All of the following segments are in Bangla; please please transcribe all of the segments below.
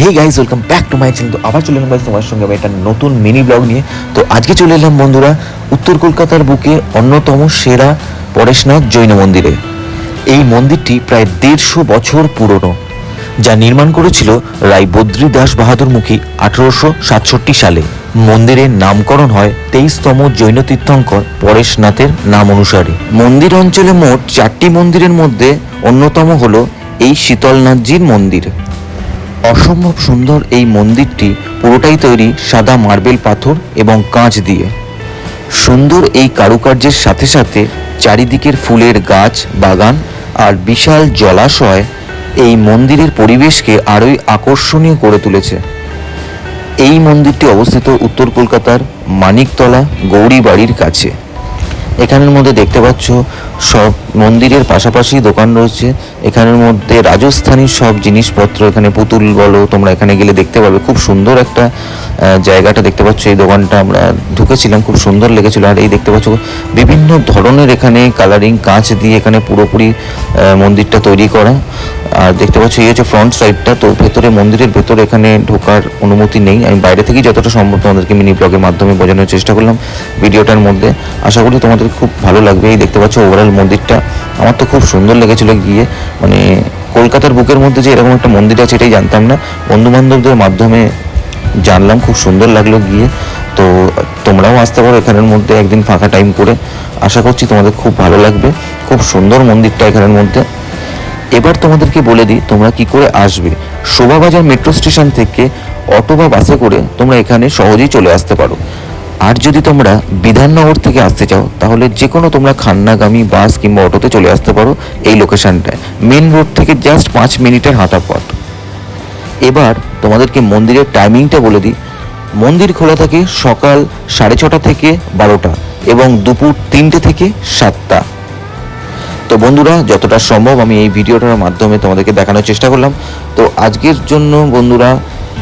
Hey guys welcome back to my channel তো আবার চলে এলাম তোমার সঙ্গে আমি একটা নতুন মিনি ব্লগ নিয়ে। তো আজকে চলে এলাম বন্ধুরা উত্তর কলকাতার বুকে অন্যতম সেরা পরেশনাথ জৈন মন্দিরে। এই মন্দিরটি প্রায় দেড়শো বছর পুরনো, যা নির্মাণ করেছিল রায় বদ্রী দাস বাহাদুর মুখী আঠারোশো সাতষট্টি সালে। মন্দিরের নামকরণ হয় তেইশতম জৈন তীর্থঙ্কর পরেশনাথের নাম অনুসারে। মন্দির অঞ্চলে মোট চারটি মন্দিরের মধ্যে অন্যতম হলো এই শীতলনাথজির মন্দির। অসম্ভব সুন্দর এই মন্দিরটি পুরোটাই তৈরি সাদা মার্বেল পাথর এবং কাঁচ দিয়ে। সুন্দর এই কারুকার্যের সাথে সাথে চারিদিকের ফুলের গাছ, বাগান আর বিশাল জলাশয় এই মন্দিরের পরিবেশকে আরোই আকর্ষণীয় করে তুলেছে। এই মন্দিরটি অবস্থিত উত্তর কলকাতার মানিকতলা গৌরী বাড়ির কাছে। এখানের মধ্যে দেখতে পাচ্ছ, সব মন্দিরের পাশাপাশি দোকান রয়েছে। এখানের মধ্যে রাজস্থানী সব জিনিসপত্র, এখানে পুতুল বলো, তোমরা এখানে গেলে দেখতে পাবে। খুব সুন্দর একটা জায়গাটা দেখতে পাচ্ছ। এই দোকানটা আমরা ঢুকেছিলাম, খুব সুন্দর লেগেছিল। আর এই দেখতে পাচ্ছ, বিভিন্ন ধরনের এখানে কালারিং কাঁচ দিয়ে এখানে পুরোপুরি মন্দিরটা তৈরি করা। আর দেখতে পাচ্ছ, এই হচ্ছে ফ্রন্ট সাইডটা তো ভেতরে, মন্দিরের ভেতরে এখানে ঢোকার অনুমতি নেই। আমি বাইরে থেকেই যতটা সম্ভব তোমাদেরকে মিনি ব্লগের মাধ্যমে বোঝানোর চেষ্টা করলাম ভিডিওটার মধ্যে। আশা করি তোমাদের খুব ভালো লাগবে। এই দেখতে পাচ্ছ ওভারঅল মন্দিরটা। আমার তো খুব সুন্দর লেগেছিল গিয়ে। মানে কলকাতার বুকের মধ্যে যে এরকম একটা মন্দির আছে এটাই জানতাম না। বন্ধু বান্ধবদের মাধ্যমে জানলাম, খুব সুন্দর লাগল গিয়ে। তো তোমরাও আসতে পারো এখানের মধ্যে একদিন ফাঁকা টাইম করে। আশা করছি তোমাদের খুব ভালো লাগবে। খুব সুন্দর মন্দিরটা এখানের মধ্যে। এবার তোমাদেরকে বলে দিই, তোমরা কি করে আসবে? শোভাবাজার মেট্রো স্টেশন থেকে অটো বা বাসে করে তোমরা এখানে সহজেই চলে আসতে পারো। আর যদি তোমরা বিধাননগর থেকে আসতে চাও, তাহলে যে কোনো তোমরা খান্নাগামী বাস কিংবা অটোতে চলে আসতে পারো এই লোকেশনটায় মেন রোড থেকে জাস্ট পাঁচ মিনিটের হাঁটা পথ। এবার তোমাদেরকে মন্দিরের টাইমিংটা বলে দিই। মন্দির খোলা থাকে সকাল সাড়ে ছটা থেকে বারোটা এবং দুপুর তিনটে থেকে সাতটা। তো বন্ধুরা, যতটা সম্ভব আমি এই ভিডিওটার মাধ্যমে তোমাদেরকে দেখানোর চেষ্টা করলাম। তো আজকের জন্য বন্ধুরা,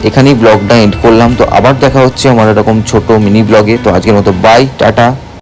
এখানেই ব্লগটা এন্ড করলাম। তো আবার দেখা হচ্ছে আমার এরকম ছোট মিনি ব্লগে তো আজকের মতো বাই টাটা।